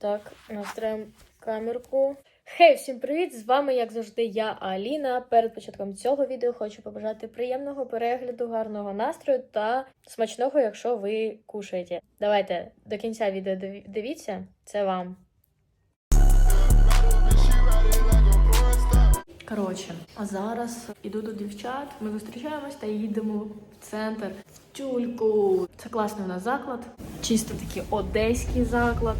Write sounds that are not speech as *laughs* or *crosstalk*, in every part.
Так, настроїмо камерку. Хей, всім привіт! З вами, як завжди, я Аліна. Перед початком цього відео хочу побажати приємного перегляду, гарного настрою та смачного, якщо ви кушаєте. Давайте до кінця відео диві- дивіться, це вам. Коротше, а зараз іду до дівчат. Ми зустрічаємось та їдемо в центр в тюльку. Це класний у нас заклад. Чисто такий одеський заклад.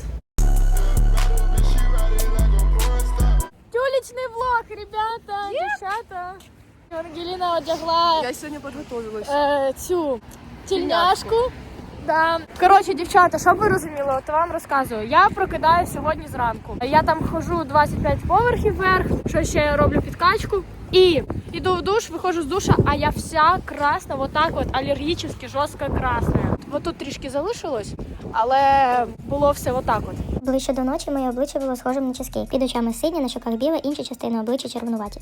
Тюлечний влог, ребята, дівчата. Ангеліна одягла Я сегодня подготовилась. е, цю тільняшку. Да. Коротше, дівчата, щоб ви розуміли, то вам розказую. Я прокидаю сьогодні зранку. Я там хожу 25 поверхів вверх, що ще я роблю підкачку. І йду в душ, виходжу з душа, а я вся красна, вот так от алергічно, жорстко красна. Вот тут трішки залишилось, але було все отак от. Ближче до ночі моє обличчя було схожим на чизкейк. Під очами сині, на щоках біле, інші частини обличчя червонуваті.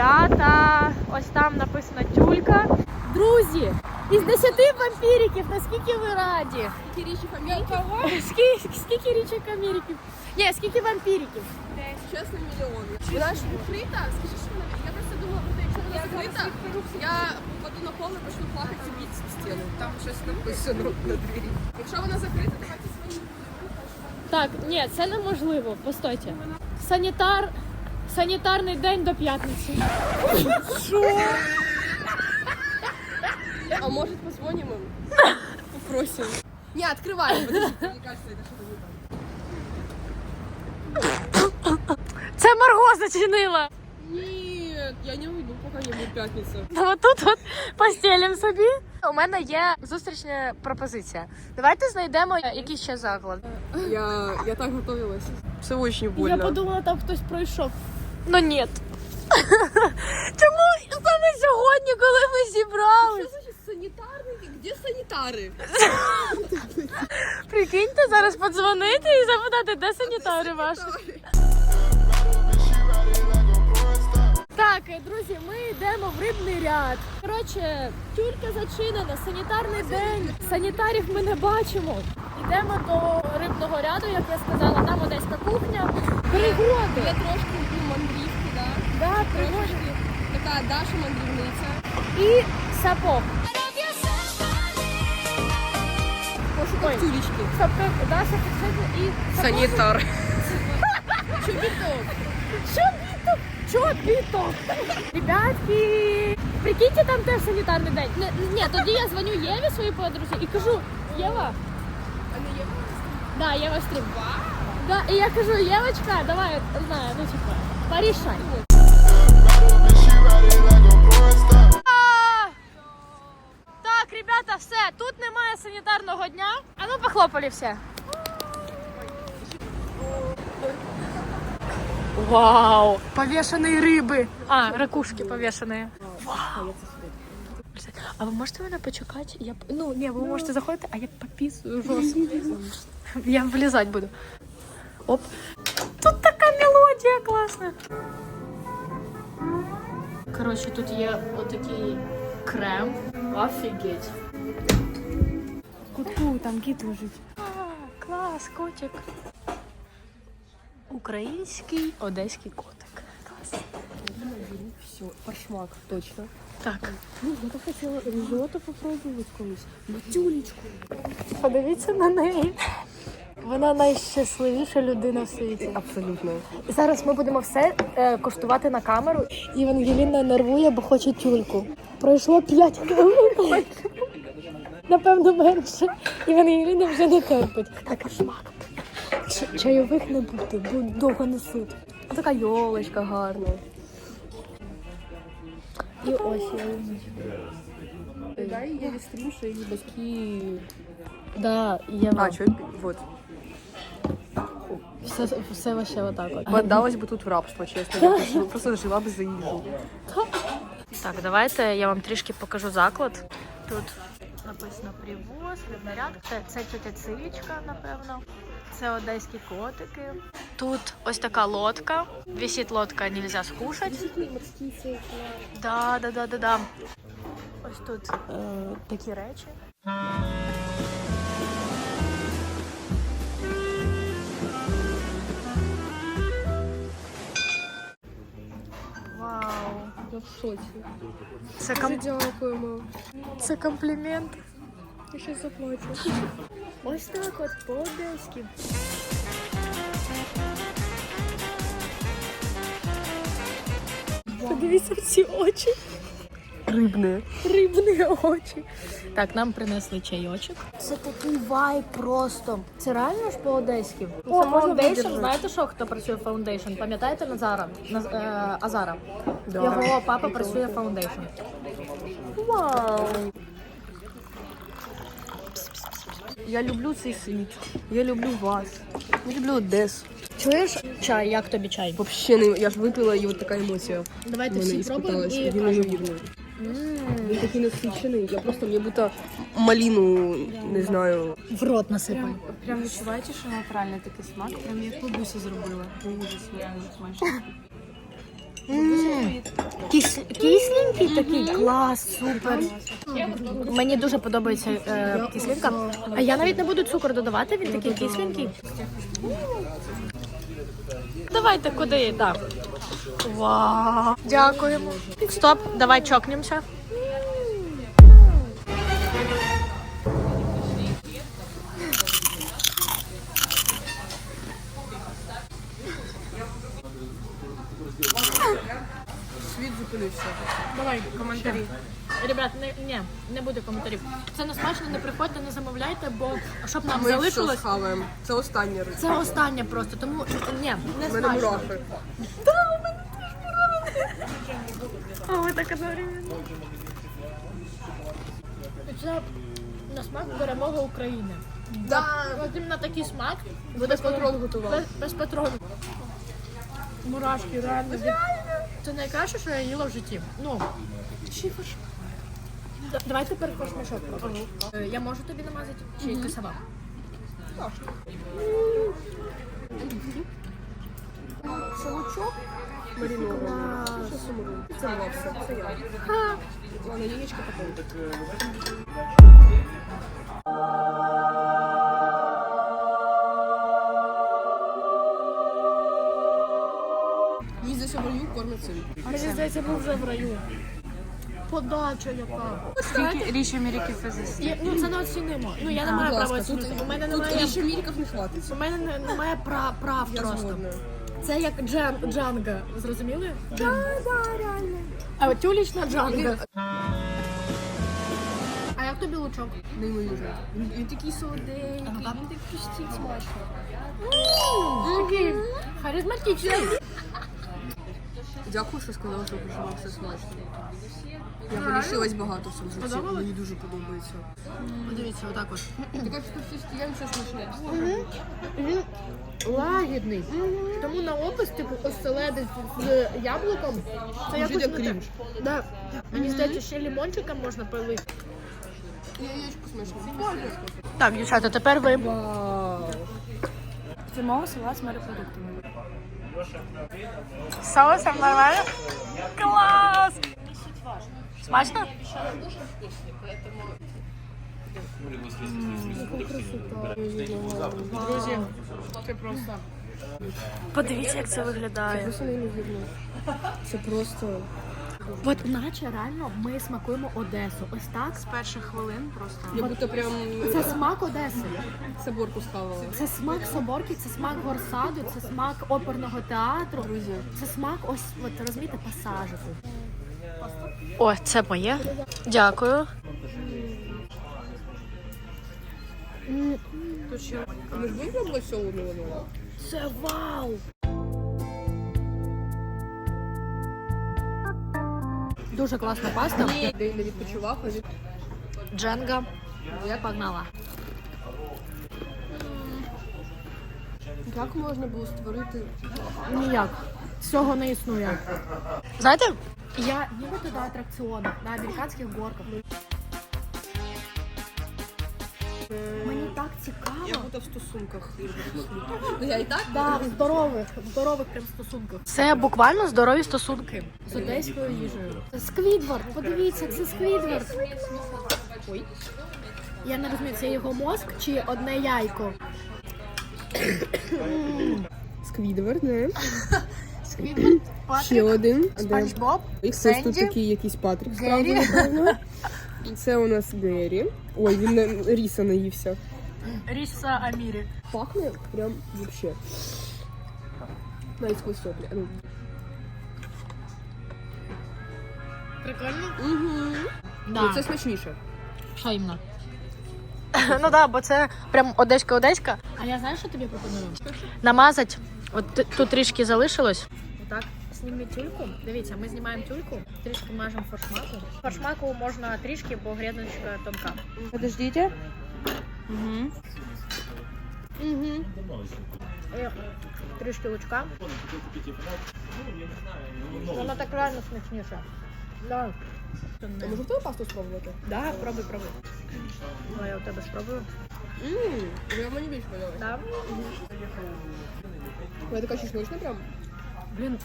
Ребята, ось там написано тюлька. Друзі, із 10 вампіриків, наскільки ви раді? Скільки річі Америки? Скільки, скільки річок Америки? Ні, скільки вампіриків? Чесно, мільйон. Вона ж відкрита? Скажи, що вона... Я просто думала, про якщо вона закрита, я попаду на пол і почну плакати і стіну. Там щось написано на двері. Якщо вона закрита, давайте свої. Так, ні, це неможливо. Постойте. Санітар. Санітарний день до п'ятниці. А може позвонимо? им? Попросим. відкривай. Це Марго зачинила. Нет, я не уйду, пока не будет пятница. *laughs* Ну, тут от постелім собі. У мене є зустрічна пропозиція. Давайте знайдемо якийсь ще заклад. Я, я так готовилась. Все очень больно. Я подумала, там хтось пройшов. Ну ні. *laughs* Чому саме сьогодні, коли ми зібрались? Что значит санитарный? Где санитары? Прикиньте, зараз подзвонити і запитати, де санітари ваші. Так, друзі, ми йдемо в рибний ряд. Коротше, тюлька зачинена, санітарний день. Санітарів ми не бачимо. Йдемо до рибного ряду, як я сказала, там одеська кухня. Пригоди. Я трошки люблю мандрівки, да? Да, пригоди. Така Даша мандрівниця. І сапог. Пошуках Ой. тюлечки. Сапог, Даша і сапог. Санітар. Чобіток. Чобіток! Чобіток! Ребятки! Прикиньте, там теж санітарний день. Ні, ні, тоді я дзвоню Єві своїй подрузі і кажу, Єва, А не є? да, Єва стрім. Да, і я кажу, Євочка, давай, знаю, ну типа, порішай. Так, ребята, все, тут немає санітарного дня. А ну похлопали все. Вау! Повешенные рыбы. А, ракушки повешенные. Вау! А ви можете мене почекати? Я п- ну ні, ви можете заходити, а я попісую жорстко. *laughs* Я влізати буду. Оп. Тут така мелодія класна. Коротше, тут є отакий крем. Офігеть. Кутку, там кіт лежить. А, клас, котик. Український одеський котик. Клас. Все, пошмак, точно. Так. Ну, я так хотіла ризотто попробувати колись. На тюлечку. Подивіться на неї. Вона найщасливіша людина в світі. Абсолютно. Зараз ми будемо все е, коштувати на камеру. І Ангеліна нервує, бо хоче тюльку. Пройшло 5 хвилин. Напевно, менше. І Ангеліна вже не терпить. Так, шмак. Чайових не буде, бо довго несуть. Така йолочка гарна. І ось я Дай я стрім, що її батьки... Да, я А, что? Вот. Все, все вообще вот так от. Отдалась бы тут в рабство, чесно. Я просто- жила б за їжу. Так, давайте я вам трішки покажу заклад. Тут написано привоз, наряд. Це, тетя Цилічка, напевно. Це одеські котики. Тут ось така лодка. Висить лодка, нельзя скушать. Да, да, да, да, да. Ось тут е, такі речі. Вау. Я в шоці. Це, ком... Дякуємо. це комплімент. Я ще заплачу. Ось так от по-одеськи. Подивіться в ці очі. Рибне. Рибні очі. Так, нам принесли чайочок. Це такий вайб просто. Це реально ж по-одеськи. О, фаундейшн. Знаєте, що хто працює в фаундейшн? Пам'ятаєте Назара? Наз... Е, Азара? Да. Його папа працює в фаундейшн. Вау. Я люблю цей світ. Я люблю вас. Я люблю Одесу. Чуєш чай? Як тобі чай? Вообще не я ж випила і от така емоція. Давайте в мене всі пробуємо іспиталась. і Він кажемо. неймовірний. Він такий насичений. Я просто мені будто маліну, не знаю. В рот насипай. Прям відчуваєте, що натуральний такий смак, прям як бабуся зробила. Дуже реально смачно. Кис... Кисленький такий клас, супер. Мені дуже подобається е, кислинка. А я навіть не буду цукор додавати, він такий кисленький. Давайте куди, так. Вау. Дякуємо. Стоп, давай чокнемося. Давай коментарі. Ребят, не, ні, не буде коментарів. Це не смачно, не приходьте, не замовляйте, бо щоб нам Ми все залишилось. схаваємо. Це останнє рис. Це останнє просто, тому ні, не У мене смачно. мурахи. А ви так одновременно. Це на смак перемога України. Да. От іменно такий смак. Без патрон готував. Без, без патрону. Мурашки, реально. Це найкраще, що я їла в житті. Ну. Да- Давай тепер кошмішок. Е, Я можу тобі намазати? Чи ти сама? Шелучок маринований. Сумрун? Це все. Це я. Ладно, яєчко потом. Цим. Мені здається, ми вже в раю. Подача яка. Скільки річ Америки фезис? Я, ну це неоцінимо. Ну я не маю права тут, оцінити. У мене тут немає. ще міліків не хватить. У мене не- немає прав, прав Я просто. Це як джан, джанга. Зрозуміли? Да, да, реально. А от тюлічна джанга. А як тобі лучок? Неймовірно. Він, він такий солоденький, він так пустить смачно. Такий харизматичний. Дякую, що сказала, що прожила все смачно. Я полишилась багато в цьому житті. Мені дуже подобається. Подивіться, отак от. Ти кажеш, що все стіян, все смачне. Він лагідний. Тому на опис, типу, оселедець з яблуком. Це якось не крінж. Да. Мені здається, ще лімончиком можна пилити. Яєчко смачне. Так, дівчата, тепер ви. Це мого салат з морепродуктами. Соусом нормально? Клас! Смачно? Друзі, Це просто. подивіться, як це виглядає. Неймовірно. Це просто. От наче реально ми смакуємо Одесу. Ось так. З перших хвилин просто. Я будто прям Це смак Одеси. соборку схавала. Це смак Соборки, це смак горсаду, це смак оперного театру. Друзі. Це смак ось, от розумієте, пасажику. О, це моє. Дякую. Тут ще... Ми ж пробувати солону? Це вау! Дуже класна паста. День не відпочивав, від... Дженга. Я погнала. Як можна було створити? Ніяк. Цього не існує. Знаєте, я нібито до атракціону на американських горках. Так цікаво. Я буду в стосунках. Ну я і так Да, в здорових, в здорових прям стосунках. Це буквально здорові стосунки з одеською їжею. Сквідвард, подивіться, це Сквідвард. Ой. Я не розумію, це його мозк чи одне яйко. Сквідвард, не? Сквідвард, Ще Патрік, один. Спанч Боб, І хтось тут Сенді, такий якийсь Патрік справді, напевно. Це у нас Геррі. Ой, він на ріса наївся. Ріса Амірі. Пахне прям вообще. Навіть сквозь соплі. А ну. Прикольно? Угу. Да. Це смачніше. Що іменно? *laughs* ну так, бо це прям одеська-одеська. А я знаєш, що тобі пропоную? Намазати. От т- тут трішки залишилось. Отак. Зніміть тюльку. Дивіться, ми знімаємо тюльку, трішки мажемо форшмаку. Форшмаку можна трішки, бо гріночка тонка. Подождите. Угу. Угу. Трішки лучка. Вона так реально смачніше. Да. А може в тебе пасту спробувати? Да, пробуй, пробуй. Ну, я у тебе спробую. Ммм, я мені більше подобається. Да. Вона така чесночна прям. Блін,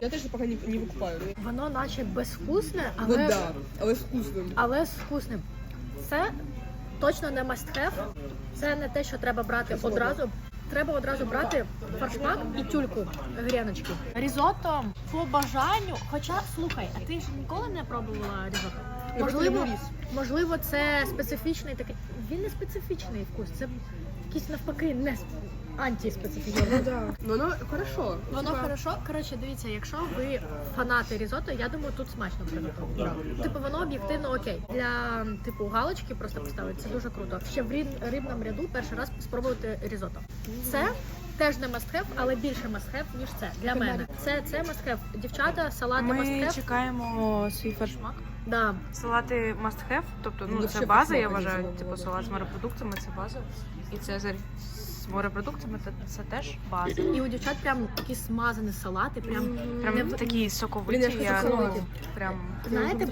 Я теж поки не, не викупаю. воно наче безвкусне, але, Але... да, але з вкусним. але з вкусним. Це точно не must have. Це не те, що треба брати одразу. Треба одразу брати фаршмак і тюльку гріночки. Різотто по бажанню. Хоча, слухай, а ти ж ніколи не пробувала різотто? Можливо, можливо, це специфічний такий. Він не специфічний вкус, це якийсь навпаки не антиспецифічний. Ну да. Воно хорошо. Воно хорошо. Коротше, дивіться, якщо ви фанати різотто, я думаю, тут смачно приготовлено. Типу, воно об'єктивно окей. Для типу галочки просто поставити. Це дуже круто. Ще в ріб- рибному ряду перший раз спробувати різотто. Це теж не мастхев, але більше мастхев, ніж це для мене. Це це мастхев. Дівчата, салати Ми мастхев. чекаємо свій фаршмак. Да. Салати must have, тобто ну Ну, це база, я фаршмак вважаю. Типу салат з морепродуктами це база. І цезарь з морепродуктами це, це теж база. І у дівчат прям такі смазані салати, прям Прям не такі Блін, соковиті. я Я, соковиті. ну, прям Знаєте,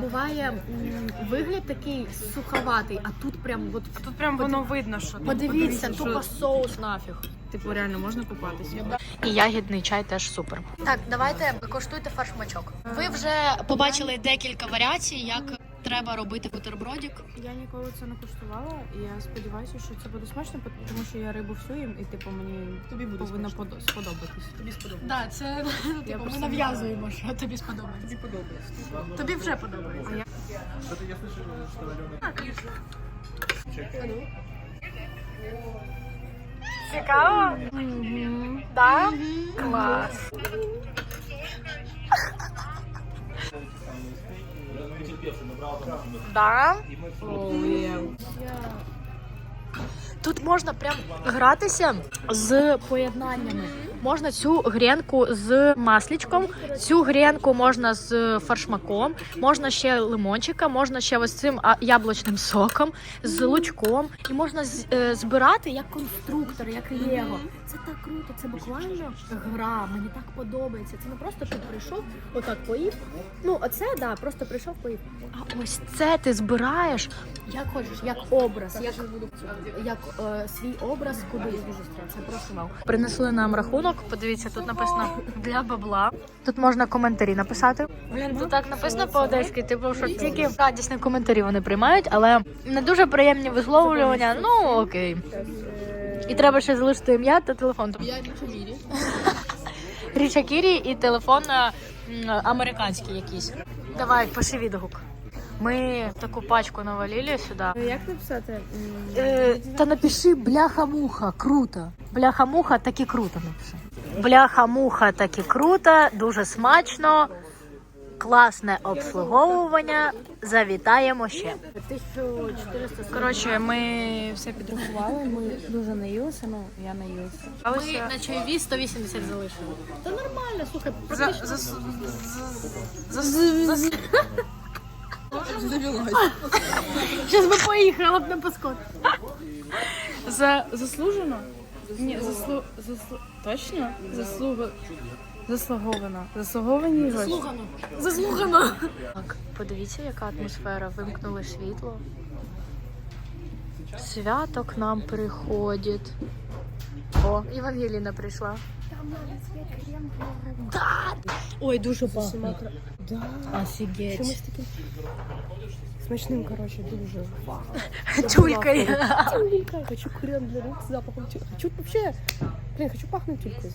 буває м, вигляд такий суховатий, а тут прям от а тут прям воно видно, що ну, Подивіться, що, тупо соус нафіг. типу реально можна купатися. І ягідний чай теж супер. Так, давайте коштуйте фаршмачок. Ви вже побачили декілька варіацій, як треба робити бутербродик. Я ніколи це не куштувала, і я сподіваюся, що це буде смачно, тому що я рибу всю їм, і типу мені Тобі буде повинно подо- сподобатись. Тобі сподобається. Да, це *laughs* типу, ми просто нав'язуємо, що тобі сподобається. Тобі подобається. Тобі вже подобається. Цікаво? Да? Клас. Да? Тут можна прям гратися з поєднаннями. Можна цю гренку з маслічком, цю гренку можна з фаршмаком, можна ще лимончика, можна ще ось цим яблучним соком, з лучком. І можна е, збирати як конструктор, як лего. Це так круто, це буквально гра. Мені так подобається. Це не просто ти прийшов, отак поїв. Ну, оце да, просто прийшов, поїв. А ось це ти збираєш як хочеш, як образ, як, як е, свій образ кудись. Це просто вау. Принесли нам рахунок. Подивіться, тут написано для бабла. Тут можна коментарі написати. Блін, тут так написано по-одеськи, типу, що тільки радісні коментарі вони приймають, але не дуже приємні висловлювання. Ну окей. І треба ще залишити ім'я та телефон. Я Річа Мірі. *laughs* Річа Кірі і телефон е, американський якийсь. Давай, пиши відгук. Ми таку пачку навалили сюди. Як написати? Е, та напиши бляха-муха, круто. Бляха-муха таки круто напиши. Бляха-муха таки круто, дуже смачно, класне обслуговування. Завітаємо ще. 1400 Коротше, ми все підрахували, ми дуже наїлися, ну я наїлася. Ми на чайові 180 залишили. Та нормально, слухай, За, практично. за, за, за, за, Завелась. Зараз би поїхала б на паскот. за, заслужено. Ні, заслу... заслу... Точно? Заслуга... Заслуговано. Заслуговані гроші. Заслухано. Так, подивіться, яка атмосфера. Вимкнули світло. Свято к нам приходить. О, Євангеліна прийшла. Ой, дуже пахне. Да. Офігеть. Чомусь таким смачним, короче, дуже. Тюлькає. Тюлька. Хочу крем для рук с запахом тюльки. Хочу вообще... Блин, хочу пахнуть тюлькой.